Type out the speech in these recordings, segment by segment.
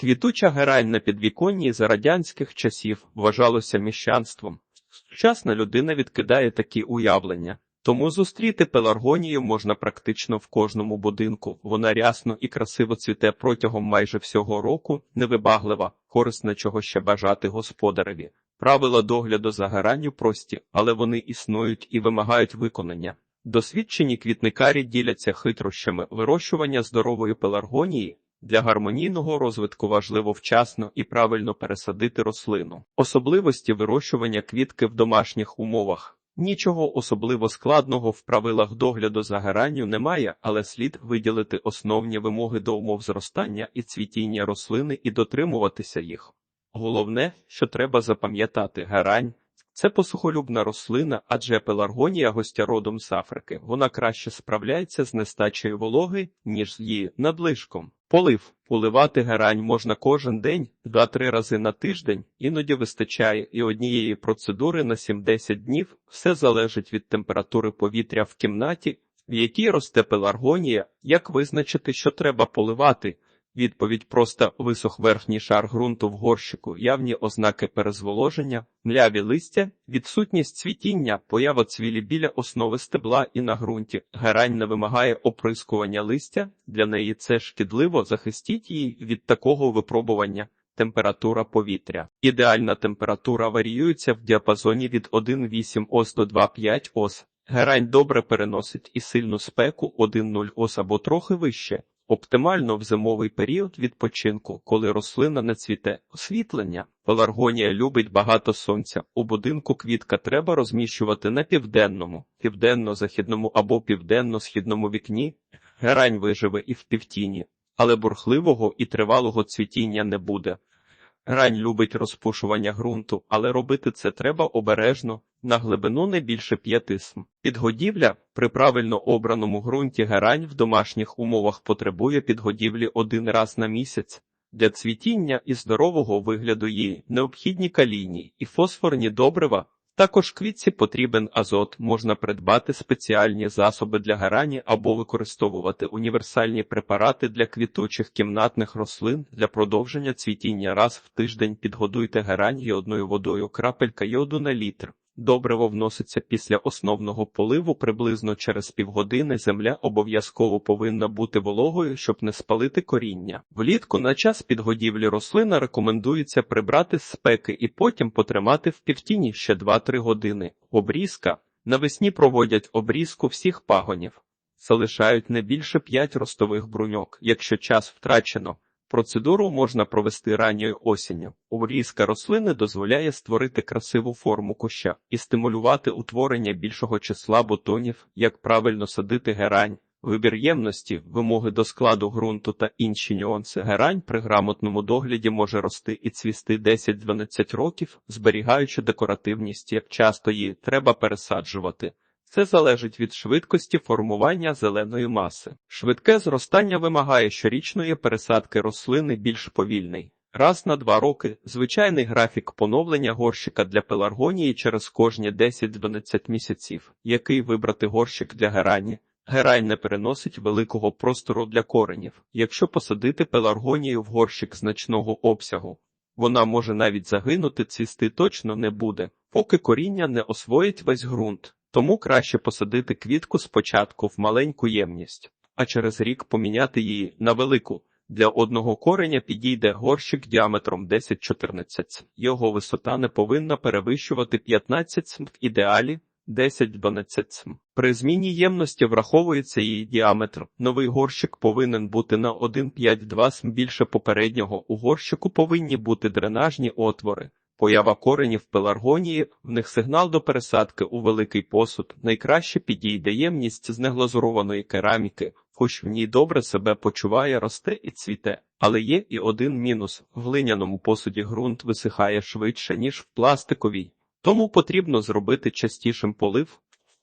Квітуча герань на підвіконні за радянських часів вважалося міщанством. Сучасна людина відкидає такі уявлення. Тому зустріти пеларгонію можна практично в кожному будинку. Вона рясно і красиво цвіте протягом майже всього року, невибаглива, корисна чого ще бажати господареві. Правила догляду за геранню прості, але вони існують і вимагають виконання. Досвідчені квітникарі діляться хитрощами вирощування здорової пеларгонії. Для гармонійного розвитку важливо вчасно і правильно пересадити рослину. Особливості вирощування квітки в домашніх умовах. Нічого особливо складного в правилах догляду за геранню немає, але слід виділити основні вимоги до умов зростання і цвітіння рослини і дотримуватися їх. Головне, що треба запам'ятати, герань це посухолюбна рослина, адже пеларгонія гостя родом з Африки. Вона краще справляється з нестачею вологи, ніж з її надлишком. Полив. Поливати герань можна кожен день, 2-3 рази на тиждень, іноді вистачає і однієї процедури на 7-10 днів. Все залежить від температури повітря в кімнаті, в якій росте пеларгонія, як визначити, що треба поливати. Відповідь просто висох верхній шар ґрунту в горщику, явні ознаки перезволоження, мляві листя, відсутність цвітіння, поява цвілі біля основи стебла і на ґрунті. Герань не вимагає оприскування листя, для неї це шкідливо, захистіть її від такого випробування. Температура повітря. Ідеальна температура варіюється в діапазоні від 1,8 ос до 2,5 ос. Герань добре переносить і сильну спеку 1,0 ос або трохи вище. Оптимально в зимовий період відпочинку, коли рослина не цвіте. Освітлення. Пеларгонія любить багато сонця. У будинку квітка треба розміщувати на південному, південно-західному або південно-східному вікні. Герань виживе і в півтіні, але бурхливого і тривалого цвітіння не буде. Грань любить розпушування ґрунту, але робити це треба обережно, на глибину не більше п'яти см. Підгодівля при правильно обраному ґрунті герань в домашніх умовах потребує підгодівлі один раз на місяць. Для цвітіння і здорового вигляду її необхідні калійні і фосфорні добрива. Також квітці потрібен азот, можна придбати спеціальні засоби для герані або використовувати універсальні препарати для квітучих кімнатних рослин для продовження цвітіння раз в тиждень підгодуйте герань йодною водою крапелька йоду на літр. Добриво вноситься після основного поливу приблизно через півгодини. Земля обов'язково повинна бути вологою, щоб не спалити коріння. Влітку на час підгодівлі рослина рекомендується прибрати спеки і потім потримати в півтіні ще 2-3 години. Обрізка. Навесні проводять обрізку всіх пагонів. Залишають не більше 5 ростових бруньок, якщо час втрачено. Процедуру можна провести ранньою осінню. Обрізка рослини дозволяє створити красиву форму куща і стимулювати утворення більшого числа бутонів, як правильно садити герань. Вибір ємності, вимоги до складу ґрунту та інші нюанси герань при грамотному догляді може рости і цвісти 10-12 років, зберігаючи декоративність, як часто її треба пересаджувати. Це залежить від швидкості формування зеленої маси. Швидке зростання вимагає щорічної пересадки рослини більш повільний. Раз на два роки звичайний графік поновлення горщика для пеларгонії через кожні 10-12 місяців, який вибрати горщик для герані. Герань не переносить великого простору для коренів. Якщо посадити пеларгонію в горщик значного обсягу, вона може навіть загинути, цвісти точно не буде, поки коріння не освоїть весь ґрунт. Тому краще посадити квітку спочатку в маленьку ємність, а через рік поміняти її на велику. Для одного кореня підійде горщик діаметром 10-14 Його висота не повинна перевищувати 15 см, в ідеалі 10-12 см. При зміні ємності враховується її діаметр. Новий горщик повинен бути на 1,5-2 см більше попереднього. У горщику повинні бути дренажні отвори. Поява коренів пеларгонії, в них сигнал до пересадки у великий посуд. Найкраще підійде ємність з неглазурованої кераміки, хоч в ній добре себе почуває, росте і цвіте. Але є і один мінус: в глиняному посуді ґрунт висихає швидше, ніж в пластиковій. Тому потрібно зробити частішим полив.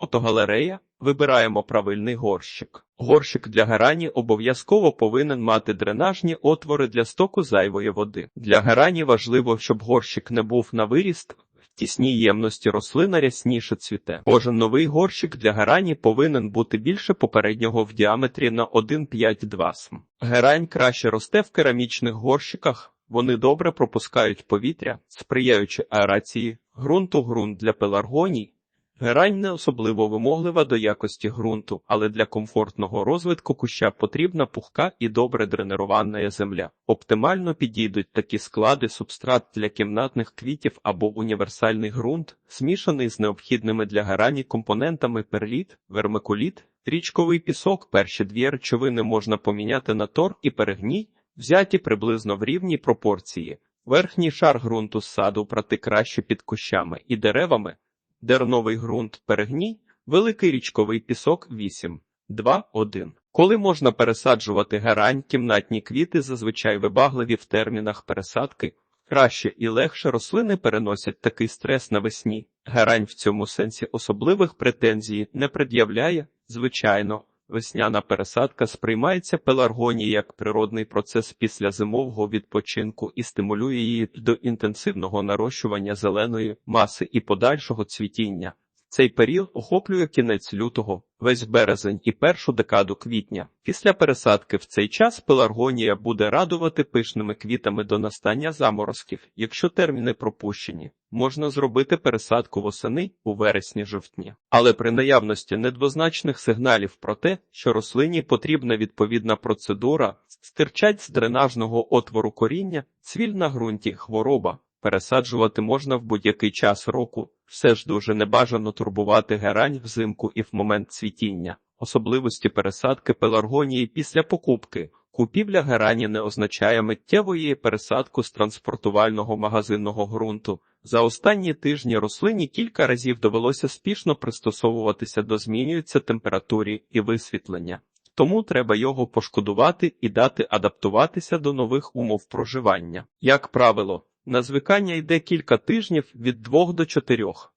Фотогалерея. Вибираємо правильний горщик. Горщик для герані обов'язково повинен мати дренажні отвори для стоку зайвої води. Для герані важливо, щоб горщик не був на виріст, тісній ємності рослина рясніше цвіте. Кожен новий горщик для герані повинен бути більше попереднього в діаметрі на 1,5-2 см. Герань краще росте в керамічних горщиках. Вони добре пропускають повітря, сприяючи аерації, ґрунту ґрунт для пеларгоній. Герань не особливо вимоглива до якості ґрунту, але для комфортного розвитку куща потрібна пухка і добре дренирована земля. Оптимально підійдуть такі склади субстрат для кімнатних квітів або універсальний ґрунт, змішаний з необхідними для герані компонентами перліт, вермикуліт, річковий пісок. Перші дві речовини можна поміняти на тор і перегній, взяті приблизно в рівній пропорції. Верхній шар ґрунту з саду прати краще під кущами і деревами, дерновий ґрунт перегній, великий річковий пісок 8, 2, 1. Коли можна пересаджувати герань, кімнатні квіти зазвичай вибагливі в термінах пересадки, краще і легше рослини переносять такий стрес навесні. Герань в цьому сенсі особливих претензій не пред'являє, звичайно. Весняна пересадка сприймається пеларгонії як природний процес після зимового відпочинку і стимулює її до інтенсивного нарощування зеленої маси і подальшого цвітіння. Цей період охоплює кінець лютого, весь березень і першу декаду квітня. Після пересадки в цей час пеларгонія буде радувати пишними квітами до настання заморозків. Якщо терміни пропущені, можна зробити пересадку восени у вересні-жовтні. Але при наявності недвозначних сигналів про те, що рослині потрібна відповідна процедура, стирчать з дренажного отвору коріння, цвіль на ґрунті, хвороба. Пересаджувати можна в будь-який час року, все ж дуже небажано турбувати герань взимку і в момент цвітіння. Особливості пересадки пеларгонії після покупки. Купівля герані не означає миттєвої пересадку з транспортувального магазинного ґрунту. За останні тижні рослині кілька разів довелося спішно пристосовуватися до змінюється температурі і висвітлення. Тому треба його пошкодувати і дати адаптуватися до нових умов проживання. Як правило, на звикання йде кілька тижнів від двох до чотирьох.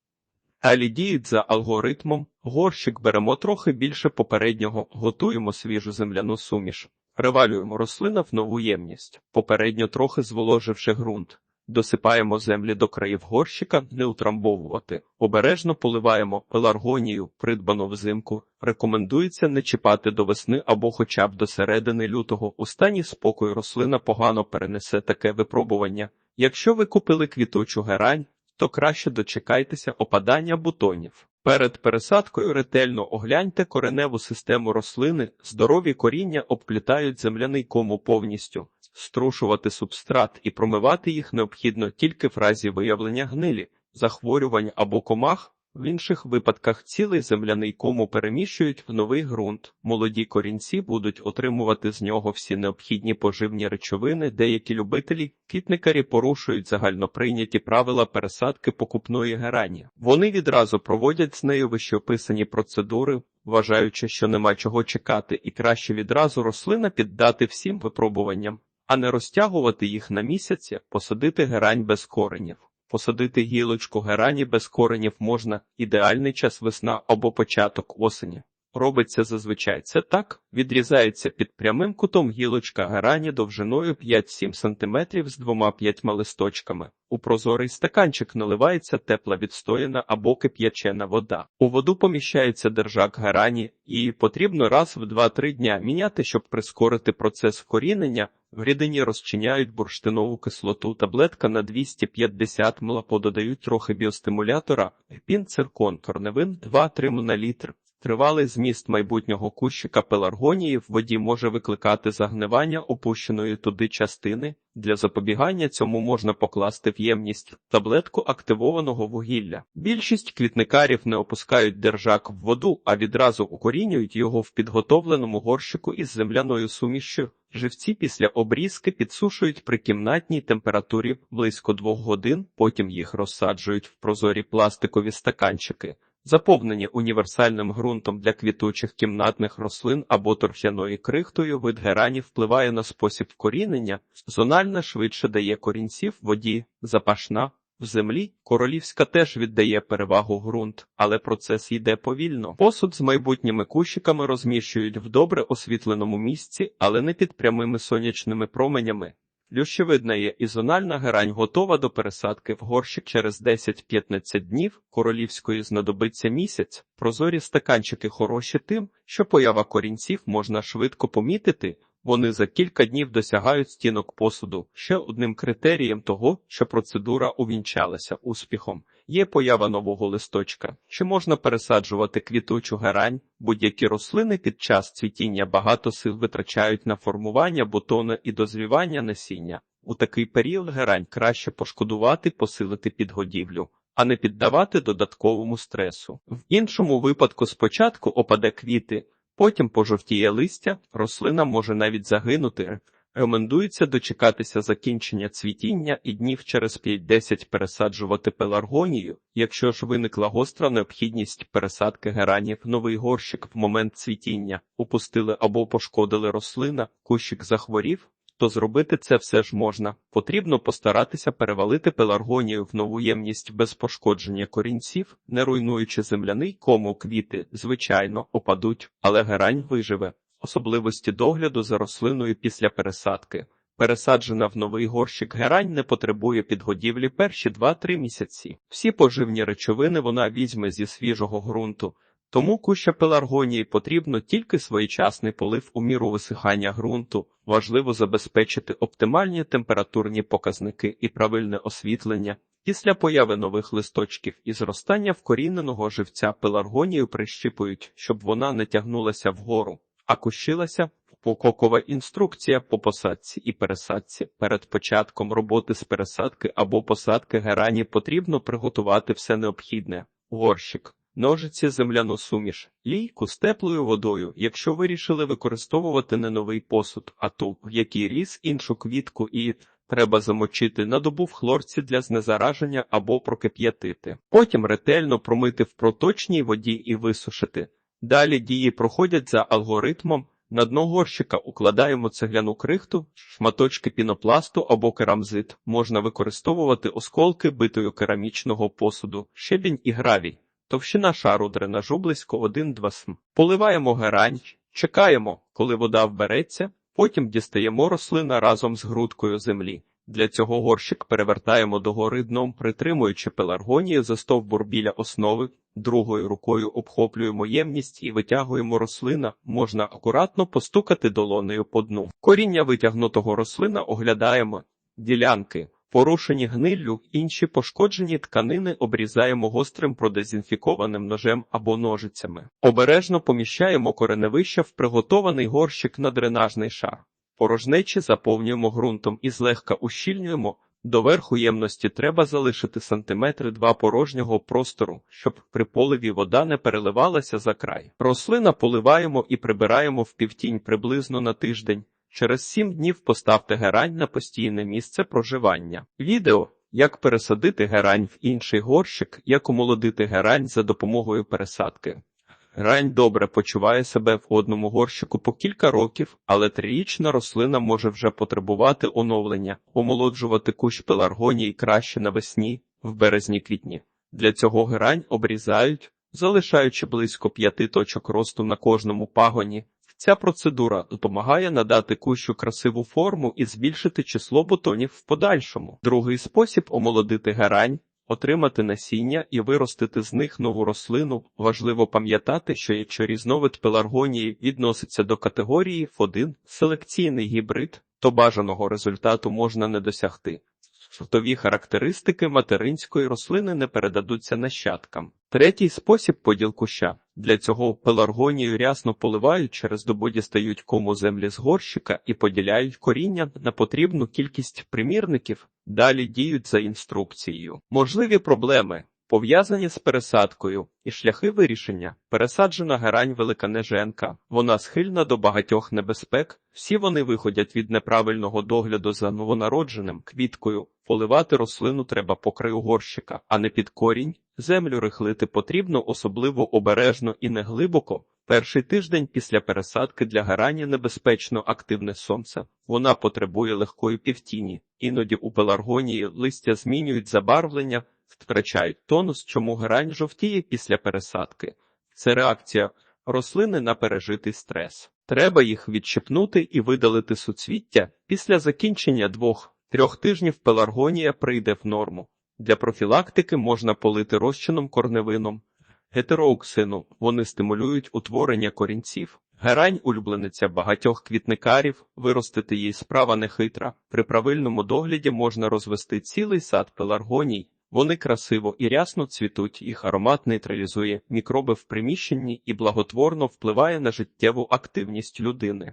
Алі діють за алгоритмом, горщик беремо трохи більше попереднього, готуємо свіжу земляну суміш, привалюємо рослина в нову ємність, попередньо трохи зволоживши ґрунт. Досипаємо землі до країв горщика, не утрамбовувати, обережно поливаємо пеларгонію, придбану взимку. Рекомендується не чіпати до весни або хоча б до середини лютого. У стані спокою рослина погано перенесе таке випробування. Якщо ви купили квіточу герань, то краще дочекайтеся опадання бутонів. Перед пересадкою ретельно огляньте кореневу систему рослини, здорові коріння обплітають земляний кому повністю. Струшувати субстрат і промивати їх необхідно тільки в разі виявлення гнилі, захворювань або комах. В інших випадках цілий земляний кому переміщують в новий ґрунт. Молоді корінці будуть отримувати з нього всі необхідні поживні речовини. Деякі любителі квітникарі порушують загальноприйняті правила пересадки покупної герані. Вони відразу проводять з нею вищеописані процедури, вважаючи, що нема чого чекати, і краще відразу рослина піддати всім випробуванням, а не розтягувати їх на місяці, посадити герань без коренів. Посадити гілочку герані без коренів можна ідеальний час весна або початок осені. Робиться зазвичай це так, відрізається під прямим кутом гілочка герані довжиною 5-7 см з двома п'ятьма листочками. У прозорий стаканчик наливається тепла відстояна або кип'ячена вода. У воду поміщається держак герані, і потрібно раз в 2-3 дня міняти, щоб прискорити процес вкорінення. В рідині розчиняють бурштинову кислоту, таблетка на 250 мл, додають трохи біостимулятора, пінциркон, корневин 2-3 мл. Тривалий зміст майбутнього кущика пеларгонії в воді може викликати загнивання опущеної туди частини. Для запобігання цьому можна покласти в ємність таблетку активованого вугілля. Більшість квітникарів не опускають держак в воду, а відразу укорінюють його в підготовленому горщику із земляною сумішшю. Живці після обрізки підсушують при кімнатній температурі близько двох годин, потім їх розсаджують в прозорі пластикові стаканчики заповнені універсальним ґрунтом для квітучих кімнатних рослин або торфяною крихтою, вид герані впливає на спосіб корінення, зональна швидше дає корінців воді, запашна. В землі королівська теж віддає перевагу ґрунт, але процес йде повільно. Посуд з майбутніми кущиками розміщують в добре освітленому місці, але не під прямими сонячними променями. Лющевидна є ізональна герань готова до пересадки в горщик через 10-15 днів, королівської знадобиться місяць. Прозорі стаканчики хороші тим, що поява корінців можна швидко помітити, вони за кілька днів досягають стінок посуду. Ще одним критерієм того, що процедура увінчалася успіхом, є поява нового листочка. Чи можна пересаджувати квітучу герань? Будь-які рослини під час цвітіння багато сил витрачають на формування бутону і дозрівання насіння. У такий період герань краще пошкодувати, посилити підгодівлю, а не піддавати додатковому стресу. В іншому випадку спочатку опаде квіти, потім пожовтіє листя, рослина може навіть загинути. Рекомендується дочекатися закінчення цвітіння і днів через 5-10 пересаджувати пеларгонію, якщо ж виникла гостра необхідність пересадки геранів новий горщик в момент цвітіння, упустили або пошкодили рослина, кущик захворів, то зробити це все ж можна. Потрібно постаратися перевалити пеларгонію в нову ємність без пошкодження корінців, не руйнуючи земляний кому квіти, звичайно, опадуть, але герань виживе. Особливості догляду за рослиною після пересадки. Пересаджена в новий горщик герань не потребує підгодівлі перші 2-3 місяці. Всі поживні речовини вона візьме зі свіжого ґрунту, тому куща пеларгонії потрібно тільки своєчасний полив у міру висихання ґрунту. Важливо забезпечити оптимальні температурні показники і правильне освітлення. Після появи нових листочків і зростання вкоріненого живця пеларгонію прищипують, щоб вона не тягнулася вгору а кущилася пококова інструкція по посадці і пересадці. Перед початком роботи з пересадки або посадки герані потрібно приготувати все необхідне: горщик, ножиці, земляну суміш, лійку з теплою водою, якщо вирішили використовувати не новий посуд, а ту, який ріс іншу квітку і. Треба замочити на добу в хлорці для знезараження або прокип'ятити. Потім ретельно промити в проточній воді і висушити. Далі дії проходять за алгоритмом. На дно горщика укладаємо цегляну крихту, шматочки пінопласту або керамзит. Можна використовувати осколки битою керамічного посуду, щебінь і гравій. Товщина шару дренажу близько 1-2 см. Поливаємо герань, чекаємо, коли вода вбереться, потім дістаємо рослина разом з грудкою землі. Для цього горщик перевертаємо догори дном, притримуючи пеларгонію за стовбур біля основи, другою рукою обхоплюємо ємність і витягуємо рослина, можна акуратно постукати долонею по дну. Коріння витягнутого рослина оглядаємо, ділянки, порушені гниллю, інші пошкоджені тканини обрізаємо гострим продезінфікованим ножем або ножицями. Обережно поміщаємо кореневище в приготований горщик на дренажний шар. Порожнечі заповнюємо ґрунтом і злегка ущільнюємо. До верху ємності треба залишити сантиметри два порожнього простору, щоб при поливі вода не переливалася за край. Рослина поливаємо і прибираємо в півтінь приблизно на тиждень. Через сім днів поставте герань на постійне місце проживання. Відео як пересадити герань в інший горщик, як омолодити герань за допомогою пересадки. Грань добре почуває себе в одному горщику по кілька років, але трирічна рослина може вже потребувати оновлення, омолоджувати кущ пеларгонії краще навесні, в березні-квітні. Для цього грань обрізають, залишаючи близько п'яти точок росту на кожному пагоні. Ця процедура допомагає надати кущу красиву форму і збільшити число бутонів в подальшому. Другий спосіб омолодити герань Отримати насіння і виростити з них нову рослину важливо пам'ятати, що якщо різновид пеларгонії відноситься до категорії F1 селекційний гібрид, то бажаного результату можна не досягти. Сортові характеристики материнської рослини не передадуться нащадкам. Третій спосіб поділ куща. Для цього пеларгонію рясно поливають, через добу дістають кому землі з горщика і поділяють коріння на потрібну кількість примірників, далі діють за інструкцією. Можливі проблеми. Пов'язані з пересадкою і шляхи вирішення. Пересаджена герань великанеженка. Вона схильна до багатьох небезпек. Всі вони виходять від неправильного догляду за новонародженим квіткою. Поливати рослину треба по краю горщика, а не під корінь. Землю рихлити потрібно особливо обережно і неглибоко. Перший тиждень після пересадки для герані небезпечно активне сонце. Вона потребує легкої півтіні. Іноді у пеларгонії листя змінюють забарвлення втрачають тонус, чому грань жовтіє після пересадки. Це реакція рослини на пережитий стрес. Треба їх відщепнути і видалити суцвіття. Після закінчення двох-трьох тижнів пеларгонія прийде в норму. Для профілактики можна полити розчином корневином, гетероуксину. Вони стимулюють утворення корінців. Герань улюблениця багатьох квітникарів, виростити їй справа нехитра. При правильному догляді можна розвести цілий сад пеларгоній. Вони красиво і рясно цвітуть, їх аромат нейтралізує мікроби в приміщенні і благотворно впливає на життєву активність людини.